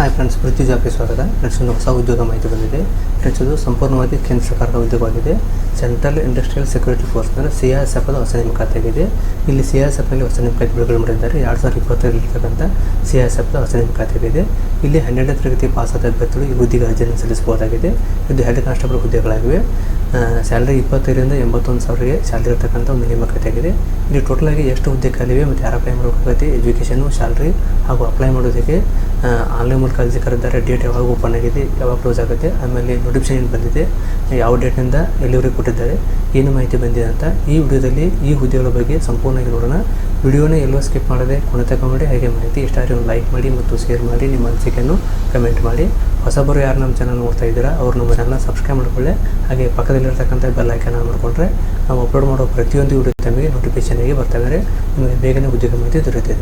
Hi friends ಪೃಥ್ವಿ ಜಾಬ್ಗೆ ಸ್ವಾಗತ friends ಒಂದು ಹೊಸ ಉದ್ಯೋಗ ಮಾಹಿತಿ ಬಂದಿದೆ ಫ್ರೆಂಡ್ಸ್ ಇದು ಸಂಪೂರ್ಣವಾಗಿ ಕೇಂದ್ರ ಸರ್ಕಾರದ ಉದ್ಯೋಗವಾಗಿದೆ ಸೆಂಟ್ರಲ್ ಇಂಡಸ್ಟ್ರಿಯಲ್ ಸೆಕ್ಯೂರಿಟಿ ಫೋರ್ಸ್ ಅಂದರೆ ಸಿ ಎಸ್ ಎಫ್ ಹೊಸ ನೇಮಕಾತಿ ಆಗಿದೆ ಇಲ್ಲಿ ಸಿ ಎಸ್ ಎಫ್ನಲ್ಲಿ ಹೊಸ ನೇಮಕಾತಿ ಬಿಡುಗಡೆ ಮಾಡಿದ್ದಾರೆ ಎರಡು ಸಾವಿರದ ಇಪ್ಪತ್ತರಲ್ಲಿರ್ತಕ್ಕಂಥ ಸಿ ಎಸ್ ಎಫ್ ಹೊಸ ನೇಮಕಾತಿ ಆಗಿದೆ ಇಲ್ಲಿ ಹನ್ನೆರಡನೇ ತರಗತಿ ಪಾಸಾದ ಅಭ್ಯರ್ಥಿಗಳು ಈ ಹುದ್ದೆಗೆ ಅರ್ಜಿಯನ್ನು ಸಲ್ಲಿಸಬಹುದಾಗಿದೆ ಇದು ಹೆಡ್ ಕಾನ್ಸ್ಟೇಬಲ್ ಹುದ್ದೆಗಳಾಗಿವೆ ಸ್ಯಾಲ್ರಿ ಇಪ್ಪತ್ತೈದರಿಂದ ಎಂಬತ್ತೊಂದು ಸಾವಿರಗೆ ಸ್ಯಾಲರಿ ಇರ್ತಕ್ಕಂಥ ಒಂದು ನೇಮಕಾತಿ ಆಗಿದೆ ಇಲ್ಲಿ ಟೋಟಲಾಗಿ ಎಷ್ಟು ಹುದ್ದೆ ಖಾಲಿವೆ ಮತ್ತು ಯಾರು ಅಪ್ಲೈ ಮಾಡೋಕ್ಕಾಗತ್ತೆ ಎಜುಕೇಷನು ಸ್ಯಾಲ್ರಿ ಹಾಗೂ ಅಪ್ಲೈ ಮಾಡೋದಕ್ಕೆ ಆನ್ಲೈನ್ ಮೂಲಕ ಅರ್ಜಿ ಕರೆದಿದ್ದಾರೆ ಡೇಟ್ ಯಾವಾಗ ಓಪನ್ ಆಗಿದೆ, ಯಾವಾಗ ಕ್ಲೋಸ್ ಆಗುತ್ತೆ, ಆಮೇಲೆ ನೋಟಿಫಿಕೇಶನ್ ಬಂದಿದೆ, ಯಾವ ಡೇಟ್ನಿಂದ ಎಲ್ಲಿವರೆಗೆ ಕೊಟ್ಟಿದ್ದಾರೆ, ಏನು ಮಾಹಿತಿ ಬಂದಿದೆ ಅಂತ ಈ ವಿಡಿಯೋದಲ್ಲಿ ಈ ಹುದ್ದೆಗಳ ಬಗ್ಗೆ ಸಂಪೂರ್ಣವಾಗಿ ನೋಡೋಣ. ವಿಡಿಯೋನ ಎಲ್ಲೋ ಸ್ಕಿಪ್ ಮಾಡದೆ ಕೊನೆ ತಗೊಂಡು ಹೇಗೆ ಮಾಹಿತಿ ಇಷ್ಟ ಒಂದು ಲೈಕ್ ಮಾಡಿ ಮತ್ತು ಶೇರ್ ಮಾಡಿ ನಿಮ್ಮ ಅನಿಸಿಕೆಯನ್ನು ಕಮೆಂಟ್ ಮಾಡಿ. ಹೊಸಬರು ಯಾರು ನಮ್ಮ ಚಾನಲ್ ನೋಡ್ತಾ ಇದ್ದೀರಾ, ಅವ್ರು ನಮ್ಮ ಚಾನಲ್ನ ಸಬ್ಸ್ಕ್ರೈಬ್ ಮಾಡ್ಕೊಳ್ಳಿ. ಹಾಗೆ ಪಕ್ಕದಲ್ಲಿರ್ತಕ್ಕಂಥ ಬೆಲ್ ಐಕನ್ ಮಾಡಿಕೊಂಡ್ರೆ ನಾವು ಅಪ್ಲೋಡ್ ಮಾಡೋ ಪ್ರತಿಯೊಂದು ವಿಡಿಯೋ ತಮಗೆ ನೋಟಿಫಿಕೇಶನ್ ಆಗಿ ಬರ್ತಾವೆ ನಿಮಗೆ ಬೇಗನೆ ಉದ್ಯೋಗ ಮಾಹಿತಿ ದೊರೆಯುತ್ತದೆ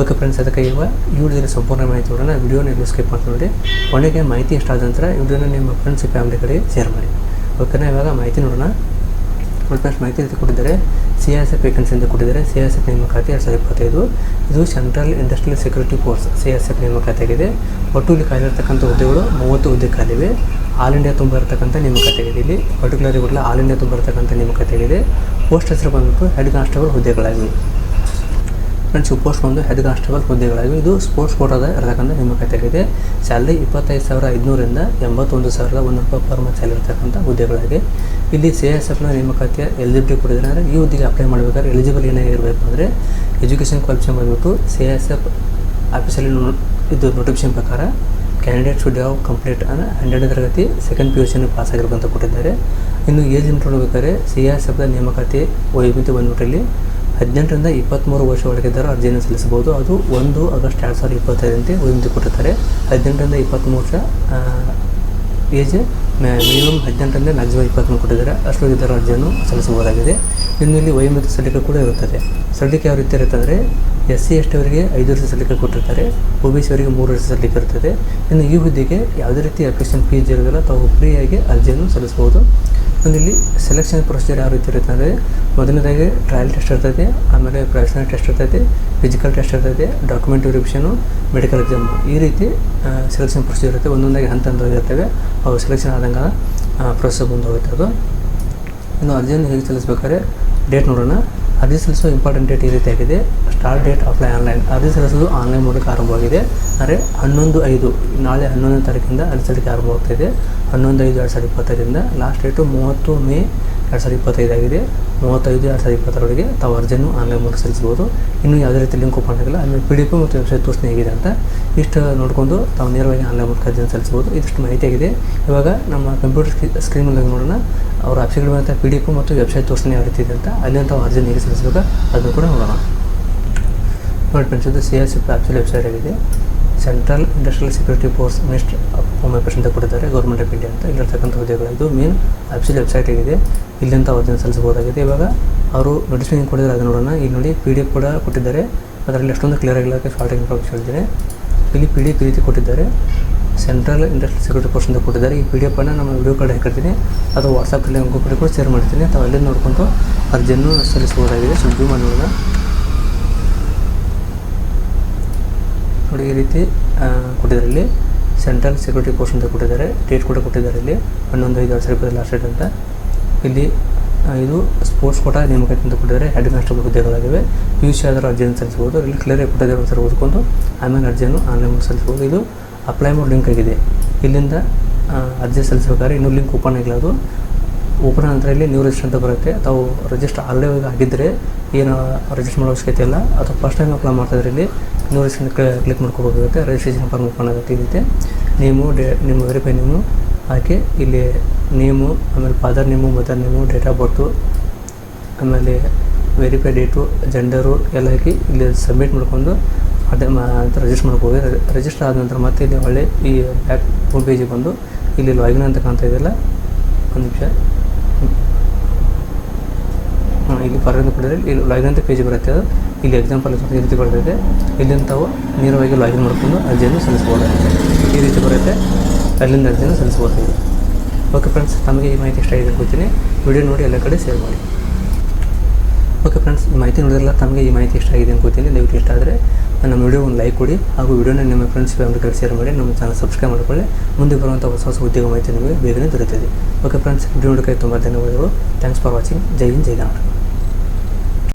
ಓಕೆ ಫ್ರೆಂಡ್ಸ್ ಅದಕ್ಕೆ ಇವಾಗ ಈ ವಿಡಿಯೋದಲ್ಲಿ ಸಂಪೂರ್ಣ ಮಾಹಿತಿ ನೋಡೋಣ. ವಿಡಿಯೋನ ಎಲ್ಲೂ ಸ್ಕಿಪ್ ಮಾಡ್ತಾ ನೋಡಿ. ಕೊನೆಗೆ ಮಾಹಿತಿ ಇಷ್ಟ ಆದ ನಂತರ ವಿಡಿಯೋನ ನಿಮ್ಮ ಫ್ರೆಂಡ್ಸ್ ಫ್ಯಾಮಿಲಿ ಕಡೆ ಶೇರ್ ಮಾಡಿ. ಓಕೆನಾ ಇವಾಗ ಮಾಹಿತಿ ನೋಡೋಣ. ಫ್ರೆಂಡ್ಸ್ ಮಾಹಿತಿ ಅಂತ ಕೊಟ್ಟಿದ್ದಾರೆ ಸಿ ಎಸ್ ಎಫ್ ವೇಕೆನ್ಸಿ ಅಂತ ಕೊಟ್ಟಿದ್ದಾರೆ. ಸಿ ಎಸ್ ಎಫ್ ನೇಮಕಾತಿ ಎರಡು ಸಾವಿರದ ಇಪ್ಪತ್ತೈದು. ಇದು central industrial security force C S F ನೇಮಕಾತಿ ಆಗಿದೆ ಒಟ್ಟು ಇಲ್ಲಿ ಖಾಲಿ ಇರ್ತಕ್ಕಂಥ ಹುದ್ದೆಗಳು ಮೂವತ್ತು ಹುದ್ದೆ ಖಾಲಿವೆ ಆಲ್ ಇಂಡಿಯಾ ತುಂಬ ಇರತಕ್ಕಂಥ ನೇಮಕಾತಿ ಆಗಿದೆ ಇಲ್ಲಿ ಪರ್ಟಿಕ್ಯುಲರ್ ಆಲ್ ಇಂಡಿಯಾ ತುಂಬ ಇರತಕ್ಕಂಥ ನೇಮಕಾತಿ ಪೋಸ್ಟ್ ಹೆಸರು ಬಂದ್ಬಿಟ್ಟು ಹೆಡ್ ಕಾನ್ಸ್ಟೇಬಲ್ ಹುದ್ದೆಗಳಾಗಿವೆ. ಫ್ರೆಂಡ್ಸ್ ಪೋಸ್ಟ್ ಬಂದು ಹೆಡ್ ಕಾನ್ಸ್ಟೇಬಲ್ ಹುದ್ದೆಗಳಾಗಿವೆ ಇದು ಸ್ಪೋರ್ಟ್ಸ್ ಕೋಟಾದ ಇರತಕ್ಕಂಥ ನೇಮಕಾತಿ ಆಗಿದೆ ಸ್ಯಾಲ್ರಿ ಇಪ್ಪತ್ತೈದು ಸಾವಿರ ಐದುನೂರಿಂದ ಎಂಬತ್ತೊಂದು ಸಾವಿರದ ಒಂದು ರೂಪಾಯಿ ಪರ್ ಮಂತ್ ಸ್ಯಾಲರಿ ಇರತಕ್ಕಂಥ ಹುದ್ದೆಗಳಾಗಿ ಇಲ್ಲಿ ಸಿ ಎಸ್ ಎಫ್ನ ನೇಮಕಾತಿಯ ಎಲಿಜಿಬಿಲಿಟಿ ಕೊಟ್ಟಿದ್ದಾರೆ. ಅಂದರೆ ಈ ಹುದ್ದೆಗೆ ಅಪ್ಲೈ ಮಾಡಬೇಕಾದ್ರೆ ಎಲಿಜಿಬಲ್ ಏನಾಗಿರಬೇಕು ಅಂದರೆ ಎಜುಕೇಷನ್ ಕ್ವಾಲಿಫಿಕೇಷನ್ ಬಂದ್ಬಿಟ್ಟು ಸಿ ಎಸ್ ಎಫ್ ಆಫೀಸಲ್ಲಿ ಇದು ನೋಟಿಫಿಕೇಶನ್ ಪ್ರಕಾರ ಕ್ಯಾಂಡಿಡೇಟ್ ಶುಡ್ ಹ್ಯಾವ್ ಕಂಪ್ಲೀಟ್ ಅಂದರೆ ಹನ್ನೆರಡನೇ ತರಗತಿ ಸೆಕೆಂಡ್ ಪಿ ಯು ಸಿನ ಪಾಸ್ ಆಗಿರ್ಬೇಕಂತ ಕೊಟ್ಟಿದ್ದಾರೆ. ಇನ್ನು ಏಜ್ ಲಿಮಿಟ್ ನೋಡಬೇಕಾದ್ರೆ ಸಿ ಎಸ್ ಎಫ್ದ ನೇಮಕಾತಿ ವಯೋಮಿತಿ ಬಂದ್ಬಿಟ್ಟು ಇಲ್ಲಿ ಹದಿನೆಂಟರಿಂದ ಇಪ್ಪತ್ತ್ಮೂರು ವರ್ಷ ಒಳಗಿದ್ದರೂ ಅರ್ಜಿಯನ್ನು ಸಲ್ಲಿಸಬಹುದು. ಅದು ಒಂದು ಆಗಸ್ಟ್ ಎರಡು ಸಾವಿರದ ಇಪ್ಪತ್ತೈದರಂತೆ ವಿನಂತಿ ಕೊಟ್ಟಿರ್ತಾರೆ. ಹದಿನೆಂಟರಿಂದ ಇಪ್ಪತ್ತ್ಮೂರು ವರ್ಷ ಏಜ್ ಮಿನಿಮಮ್ ಹದಿನೆಂಟರಿಂದ ಮ್ಯಾಕ್ಸಿಮಮ್ ಇಪ್ಪತ್ತ್ಮೂರು ಕೊಟ್ಟಿದ್ದಾರೆ. ಅಷ್ಟು ಇದ್ದರ ಅರ್ಜಿಯನ್ನು ಸಲ್ಲಿಸಬಹುದಾಗಿದೆ. ಇನ್ನು ಇಲ್ಲಿ ವಯೋಮಿತಿ ಸಲ್ಲಿಕೆ ಕೂಡ ಇರುತ್ತದೆ. ಸಲ್ಲಿಕೆ ಯಾವ ರೀತಿ ಇರುತ್ತೆ ಅಂದರೆ ಎಸ್ ಸಿ ಎಸ್ ಟಿಯವರಿಗೆ ಐದು ವರ್ಷ ಸಲ್ಲಿಕೆ ಕೊಟ್ಟಿರ್ತಾರೆ. ಒ ಬಿ ಸಿ ಅವರಿಗೆ ಮೂರು ವರ್ಷ ಸಲ್ಲಿಕೆ ಇರ್ತದೆ ಇನ್ನು ಈ ಹುದ್ದೆಗೆ ಯಾವುದೇ ರೀತಿ ಅಪ್ಲಿಕೇಶನ್ ಫೀಸ್ ಇರೋದಿಲ್ಲ. ತಾವು ಫ್ರೀಯಾಗಿ ಅರ್ಜಿಯನ್ನು ಸಲ್ಲಿಸ್ಬೋದು ಒಂದು ಇಲ್ಲಿ ಸೆಲೆಕ್ಷನ್ ಪ್ರೊಸೀಜರ್ ಯಾವ ರೀತಿ ಇರುತ್ತೆ ಅಂದರೆ ಮೊದಲನೇದಾಗಿ ಟ್ರಯಲ್ ಟೆಸ್ಟ್ ಇರ್ತೈತೆ, ಆಮೇಲೆ ಪ್ರೊಫೆಷನಲ್ ಟೆಸ್ಟ್ ಇರ್ತೈತೆ ಫಿಸಿಕಲ್ ಟೆಸ್ಟ್ ಇರ್ತೈತೆ ಡಾಕ್ಯುಮೆಂಟ್ ವೆರಿಫಿಕೇಷನು ಮೆಡಿಕಲ್ ಎಕ್ಸಾಮ್ ಈ ರೀತಿ ಸೆಲೆಕ್ಷನ್ ಪ್ರೊಸೀಜರ್ ಇರುತ್ತೆ. ಒಂದೊಂದಾಗಿ ಹಂತ ಹಂತವಾಗಿರ್ತವೆ ಅವು ಸೆಲೆಕ್ಷನ್ ಆದಂಗೆ ಪ್ರೊಸೆಸ್ ಮುಂದೆ ಅದು. ಇನ್ನು ಅರ್ಜಿಯನ್ನು ಹೇಗೆ ಸಲ್ಲಿಸ್ಬೇಕಾದ್ರೆ ಡೇಟ್ ನೋಡೋಣ. ಅರ್ಜಿ ಸಲ್ಲಿಸುವ ಇಂಪಾರ್ಟೆಂಟ್ ಡೇಟ್ ಈ ರೀತಿಯಾಗಿದೆ ಸ್ಟಾರ್ಟ್ ಡೇಟ್ ಅಪ್ಲೈ ಆನ್ಲೈನ್ ಅರ್ಜಿ ಸಲ್ಲಿಸೋದು ಆನ್ಲೈನ್ ಮೂಲಕ ಆರಂಭವಾಗಿದೆ ಅಂದರೆ ಹನ್ನೊಂದು ಐದು, ನಾಳೆ ಹನ್ನೊಂದನೇ ತಾರೀಕಿಂದ ಅರ್ಜಿ ಸಲ್ಲಿಕೆ ಆರಂಭವಾಗ್ತಾಯಿದೆ ಹನ್ನೊಂದು ಐದು ಎರಡು ಸಾವಿರದ ಇಪ್ಪತ್ತರಿಂದ ಲಾಸ್ಟ್ ಡೇಟು ಮೂವತ್ತು ಮೇ ಎರಡು ಸಾವಿರದ ಇಪ್ಪತ್ತೈದಾಗಿದೆ ಮೂವತ್ತೈದು ಎರಡು ಸಾವಿರದ ಇಪ್ಪತ್ತರವರೆಗೆ ತಾವು ಅರ್ಜಿಯನ್ನು ಆನ್ಲೈನ್ ಮೂಲಕ ಸಲ್ಲಿಸ್ಬೋದು ಇನ್ನೂ ಯಾವುದೇ ರೀತಿ ಲಿಂಕ್ ಓಪನ್ ಆಗಿಲ್ಲ ಆಮೇಲೆ ಪಿ ಡಿ ಎಫ್ ಮತ್ತು ವೆಬ್ಸೈಟ್ ತೋರಿಸ್ತಾ ಹೇಗಿದೆ ಅಂತ. ಇಷ್ಟು ನೋಡಿಕೊಂಡು ತಾವು ನೇರವಾಗಿ ಆನ್ಲೈನ್ ಮೂಲಕ ಅರ್ಜಿಯನ್ನು ಸಲ್ಲಿಸ್ಬೋದು ಇದಿಷ್ಟು ಮಾಹಿತಿ ಆಗಿದೆ. ಇವಾಗ ನಮ್ಮ ಕಂಪ್ಯೂಟರ್ ಸ್ಕ್ರೀನಲ್ಲಿ ನೋಡೋಣ. ಅವರ ಬಂತ ಪಿ ಡಿ ಎಫ್ ಮತ್ತು ವೆಬ್ಸೈಟ್ ತೋರಿಸ್ತಾನೆ ಯಾವ ರೀತಿ ಇದೆ ಅಂತ. ಅಲ್ಲಿ ತಾವು ಅರ್ಜಿನ ಹೇಗೆ ಸಲ್ಲಿಸಬೇಕು ಅದನ್ನು ಕೂಡ ನೋಡೋಣ. ನೋಡಿ ಫ್ರೆಂಡ್ಸ್ ಇದು ಸಿ ಎಸ್ ಆ್ಯಕ್ಚುಲಿ ವೆಬ್ಸೈಟ್ ಆಗಿದೆ. Central industrial security force minister home affairs ಅಂತ ಕೊಟ್ಟಿದ್ದಾರೆ ಗೌರ್ಮೆಂಟ್ ಆಫ್ ಇಂಡಿಯಾ ಅಂತ. ಇಲ್ಲಿರ್ತಕ್ಕಂಥ ಹುದ್ದೆಗಳು ಇದು ಮೇನ್ ಆಫೀಸಿಯಲ್ ವೆಬ್ಸೈಟ್ ಆಗಿದೆ. ಇಲ್ಲಿಂದ ಅರ್ಜಿನ ಸಲ್ಲಿಸಬಹುದಾಗಿದೆ. ಇವಾಗ ಅವರು ನೋಟಿಫಿಕೇಶನ್ ಕೊಟ್ಟಿದ್ದಾರೆ ಅದನ್ನು ನೋಡೋಣ. ಇಲ್ಲಿ ನೋಡಿ ಪಿ ಡಿ ಎಫ್ ಕೂಡ ಕೊಟ್ಟಿದ್ದಾರೆ. ಅದರಲ್ಲಿ ಅಷ್ಟೊಂದು ಕ್ಲಿಯರ್ ಆಗಿಲ್ಲ. ಶಾರ್ಟ್ ಇನ್ಫಾರ್ಮೇಷನ್ ಹೇಳ್ತೀನಿ. ಇಲ್ಲಿ ಪಿ ಡಿ ಎಫ್ ರೀತಿ ಕೊಟ್ಟಿದ್ದಾರೆ. ಸೆಂಟ್ರಲ್ ಇಂಡಸ್ಟ್ರಿಯಲ್ ಸೆಕ್ಯೂರಿಟಿ ಫೋರ್ಸ್ ಅಂತ ಕೊಟ್ಟಿದ್ದಾರೆ. ಈ ಪಿ ಡಿ ಎಫನ್ನು ನಮ್ಮ ವಿಡಿಯೋ ಕಾರ್ಡ್ ಹಾಕಿರ್ತೀನಿ. ಅದು ವಾಟ್ಸಪ್ಪಲ್ಲಿ ಕೂಡ ಶೇರ್ ಮಾಡ್ತೀನಿ. ಅಥವಾ ಅಲ್ಲಿಂದ ನೋಡ್ಕೊಂಡು ಅರ್ಜಿಯನ್ನು ಸಲ್ಲಿಸಬಹುದಾಗಿದೆ. ಸೊ ಜೂಮ್ ಮಾಡಿ ನೋಡೋಣ ನೋಡಿ, ಈ ರೀತಿ ಕೊಟ್ಟಿದ್ದಾರೆ ಇಲ್ಲಿ ಸೆಂಟ್ರಲ್ ಸೆಕ್ಯೂರಿಟಿ ಪೋಸ್ಟ್ ಅಂತ ಕೊಟ್ಟಿದ್ದಾರೆ ಡೇಟ್ ಕೂಡ ಕೊಟ್ಟಿದ್ದಾರೆ ಇಲ್ಲಿ, ಹನ್ನೊಂದು, ಐದು ಎರಡು ಸಾವಿರ ಲಾಸ್ಟ್ ಡೇಟ್ ಅಂತ. ಇಲ್ಲಿ ಇದು ಸ್ಪೋರ್ಟ್ಸ್ ಕೋಟ ನೇಮಕಾತಿ ಅಂತ ಕೊಟ್ಟಿದ್ದಾರೆ ಹೆಡ್ ಕಾನ್ಸ್ಟೇಬಲ್ ಹುದ್ದೆಗಳಾಗಿವೆ. ಪಿ ಯು ಸಿ ಆದರೂ ಅರ್ಜಿಯನ್ನು ಸಲ್ಲಿಸಬಹುದು, ಇಲ್ಲಿ ಕ್ಲಿಯರ್ ಆಗಿ ಕೊಟ್ಟಿದ್ದಾರೆ ಒಂದ್ಸರಿ ಓದ್ಕೊಂಡು ಆಮೇಲೆ ಅರ್ಜಿಯನ್ನು ಆನ್ಲೈನ್ ಸಲ್ಲಿಸಬಹುದು. ಇದು ಅಪ್ಲೈ ಮಾಡೋ ಲಿಂಕ್ ಆಗಿದೆ. ಇಲ್ಲಿಂದ ಅರ್ಜಿ ಸಲ್ಲಿಸಬೇಕಾದ್ರೆ ಇನ್ನೂ ಲಿಂಕ್ ಓಪನ್ ಆಗಿಲ್ಲ ಅದು. ಓಪನ್ ಇಲ್ಲಿ ನ್ಯೂ ರಿಜಿಸ್ಟರ್ ಅಂತ ಬರುತ್ತೆ. ತಾವು ರಿಜಿಸ್ಟರ್ ಆಲ್ರೆಡಿ ಆಗಿದ್ದರೆ ಏನು ರಿಜಿಸ್ಟರ್ ಮಾಡೋ ಅವಶ್ಯಕತೆ ಇಲ್ಲ. ಅಥವಾ ಫಸ್ಟ್ ಟೈಮ್ ಅಪ್ಲೈ ಮಾಡ್ತಾಯಿದ್ರೆ ಇಲ್ಲಿ ನ್ಯೂ ರಿಜಿಸ್ಟರ್ ಕ್ಲಿಕ್ ಮಾಡ್ಕೋಬೇಕಾಗುತ್ತೆ. ರಿಜಿಸ್ಟ್ರೇಷನ್ ಫಾರ್ಮ್ ಓಪನ್ ಆಗುತ್ತೆ ರೀತಿ. ನೇಮು ಡೇ ನಿಮ್ಮ ವೆರಿಫೈ ನೇಮು ಹಾಕಿ ಇಲ್ಲಿ ನೇಮು ಆಮೇಲೆ father name mother name date of birth ಆಮೇಲೆ ವೆರಿಫೈ ಡೇಟು ಜೆಂಡರು ಎಲ್ಲ ಹಾಕಿ ಇಲ್ಲಿ ಸಬ್ಮಿಟ್ ಮಾಡ್ಕೊಂಡು ಅದೇ ಅಂತ ರಿಜಿಸ್ಟರ್ ಮಾಡ್ಕೋಗಿ ರಿಜಿಸ್ಟರ್ ಆದ ನಂತರ ಮತ್ತೆ ಇಲ್ಲಿ ಒಳ್ಳೆ ಈ ಬ್ಯಾಕ್ ಹೋಮ್ ಪೇಜಿಗೆ ಬಂದು ಇಲ್ಲಿ ಲಾಗಿನ್ ಅಂತ ಕಾಣ್ತಾ ಇದೆಯಲ್ಲ? ಒಂದು ನಿಮಿಷ. ಇಲ್ಲಿ ಫಾರ್ವರ್ಡ್ ಕೊಡಿದ್ರೆ ಇಲ್ಲಿ ಲಾಗಿನ್ ಅಂತ ಪೇಜ್ ಬರುತ್ತೆ ಅದು. ಇಲ್ಲಿ ಎಕ್ಸಾಂಪಲ್ ಈ ರೀತಿ ಬರ್ತೈತೆ ಇಲ್ಲಿಂದ ತಾವು ನೇರವಾಗಿ ಲಾಗಿನ್ ಮಾಡ್ಕೊಂಡು ಅರ್ಜಿಯನ್ನು ಸಲ್ಲಿಸ್ಬೋದು ಈ ರೀತಿ ಬರುತ್ತೆ. ಅಲ್ಲಿಂದ ಅರ್ಜಿಯನ್ನು ಸಲ್ಲಿಸ್ಬೋದು ಓಕೆ ಫ್ರೆಂಡ್ಸ್ ತಮಗೆ ಈ ಮಾಹಿತಿ ಇಷ್ಟ ಆಗಿದೆ ಕೂತೀನಿ ವಿಡಿಯೋ ನೋಡಿ, ಎಲ್ಲ ಕಡೆ ಶೇರ್ ಮಾಡಿ. ಓಕೆ ಫ್ರೆಂಡ್ಸ್ ಈ ಮಾಹಿತಿ ನೋಡಿದ್ರಲ್ಲ, ತಮಗೆ ಈ ಮಾಹಿತಿ ಇಷ್ಟ ಆಗಿದೆ ಅನ್ಕೋತೀನಿ ದಯವಿಟ್ಟು ಇಷ್ಟ ಆದರೆ ನಮ್ಮ ವಿಡಿಯೋ ಒಂದು ಲೈಕ್ ಕೊಡಿ. ಹಾಗೂ ವಿಡಿಯೋನ ನಿಮ್ಮ ಫ್ರೆಂಡ್ಸ್ ಫ್ಯಾಮಿಲಿಗಳಿಗೆ ಶೇರ್ ಮಾಡಿ. ನಮ್ಮ ಚಾನಲ್ ಸಬ್ಸ್ಕ್ರೈಬ್ ಮಾಡಿಕೊಳ್ಳಿ. ಮುಂದೆ ಬರುವಂಥ ಹೊಸ ಹೊಸ ಉದ್ಯೋಗ ಮಾಹಿತಿ ನಿಮಗೆ ಬೇಗನೆ ದೊರೆಯುತ್ತದೆ. ಓಕೆ ಫ್ರೆಂಡ್ಸ್ ವಿಡಿಯೋ ನೋಡೋಕ್ಕೆ ತುಂಬ ಧನ್ಯವಾದಗಳು. Thanks for watching Jai Hind, Jai Karnataka.